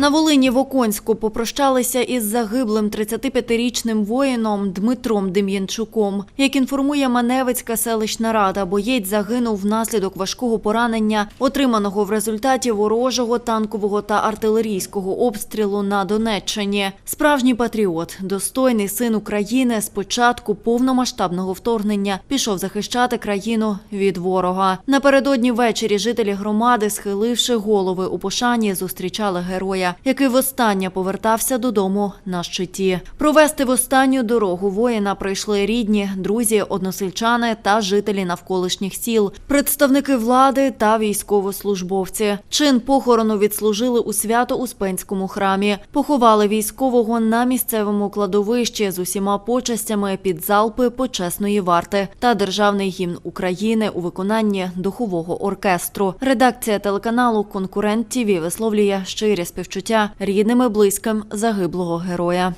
На Волині в Оконську попрощалися із загиблим 35-річним воїном Дмитром Дем'янчуком. Як інформує Маневицька селищна рада, боєць загинув внаслідок важкого поранення, отриманого в результаті ворожого танкового та артилерійського обстрілу на Донеччині. Справжній патріот, достойний син України, з початку повномасштабного вторгнення пішов захищати країну від ворога. Напередодні ввечері жителі громади, схиливши голови у пошані, зустрічали героя, який востаннє повертався додому на щиті. Провести в останню дорогу воїна прийшли рідні, друзі, односельчани та жителі навколишніх сіл, представники влади та військовослужбовці. Чин похорону відслужили у свято-успенському храмі. Поховали військового на місцевому кладовищі з усіма почестями під залпи почесної варти та державний гімн України у виконанні духового оркестру. Редакція телеканалу Конкурент ТІВІ висловлює щирі співчуття рідним і близьким загиблого героя.